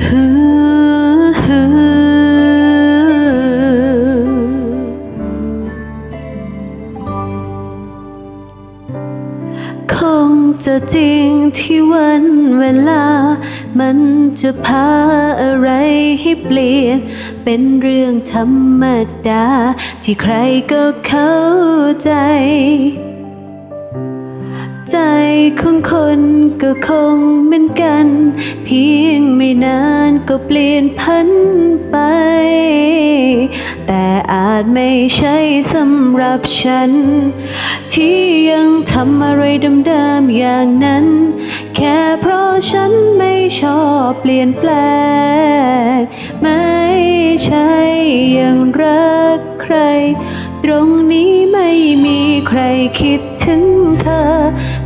คงจะจริงที่วันเวลา มันจะพาอะไรให้เปลี่ยน เป็นเรื่องธรรมดา ที่ใครก็เข้าใจ ใจของคนก็คงเหมือนกัน เพียงไม่นาน ก็เปลี่ยนพันไป แต่อาจไม่ใช่สำหรับฉัน ที่ยังทำอะไรเดิมๆอย่างนั้น แค่เพราะฉันไม่ชอบเปลี่ยนแปลง ไม่ใช่ยังรักใคร ตรงนี้ไม่มีใครคิด ถึงเธอ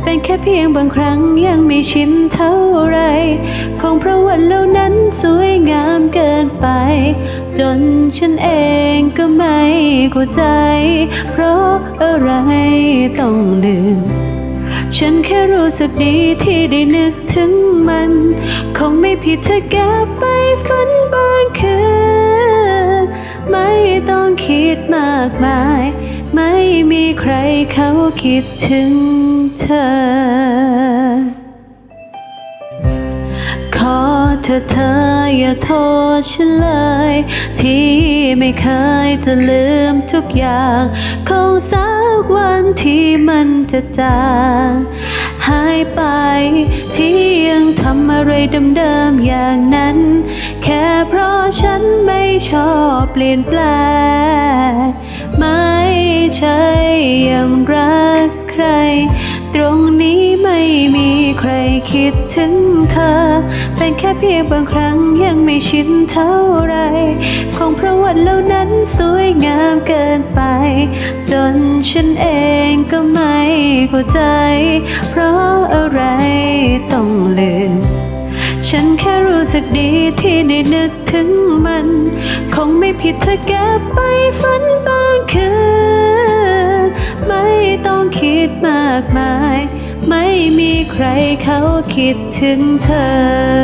เป็นแค่เพียงบางครั้งยังไม่ชินเท่าไรคงเพราะวันเหล่านั้นสวยงามเกินไป จนฉันเองก็ไม่เข้าใจ เพราะอะไรต้องลืมฉันแค่รู้สึกดีที่ได้นึกถึงมัน คงไม่ผิดถ้าแกไปฝันบางคืนไม่ต้องคิดมากมาย ม่มีใครเขาคิดถึงเธอ ขอเธอเธออย่าโทษฉันเลย ที่ไม่เคยจะลืมทุกอย่างคงสักวันที่มันจะจางหายไป ที่ยังทำอะไรเดิมๆอย่างนั้น แค่เพราะฉันไม่ชอบเปลี่ยนแปลงม่ ช่ยังรักใคร ตรงนี้ไม่มีใครคิดถึงเธอ เป็นแค่เพียงบางครั้งยังไม่ชินเท่าไรคงเพราะวันเหล่านั้นสวยงามเกินไป จนฉันเองก็ไม่เข้าใจ เพราะอะไรต้องลืมฉันแค่รู้สึกดีที่ได้นึกถึงมัน คงไม่ผิดถ้าแกไปฝันบางคืน ต้องคิดมากมาย ไม่มีใครเขาคิดถึงเธอ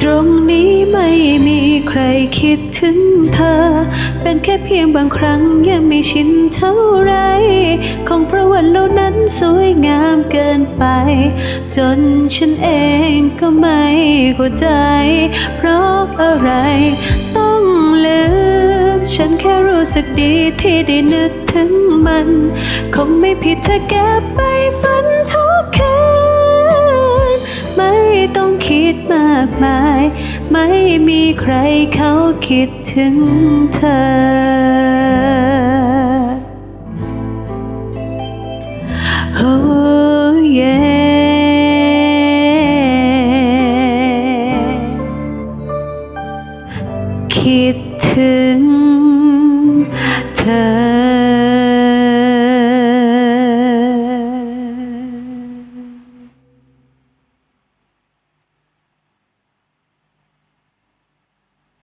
ตรงนี้ไม่ รคิดถึงเธอ เป็นแค่เพียงบางครั้งยังไม่ชินเท่าไรคงเพระวันเหล่านั้นสวยงามเกินไป จนฉันเองก็ไม่เข้าใจ เพราะอะไรต้องลืม ฉันแค่รู้สึกดีที่ได้นึกถึงมัน คงไม่ผิดถ้าแกไปฝันทุกคืนไม่ต้องคิดมากมาย ไม่มีใครเขาคิดถึงเธอ โอ้ยคิดถึงเธอ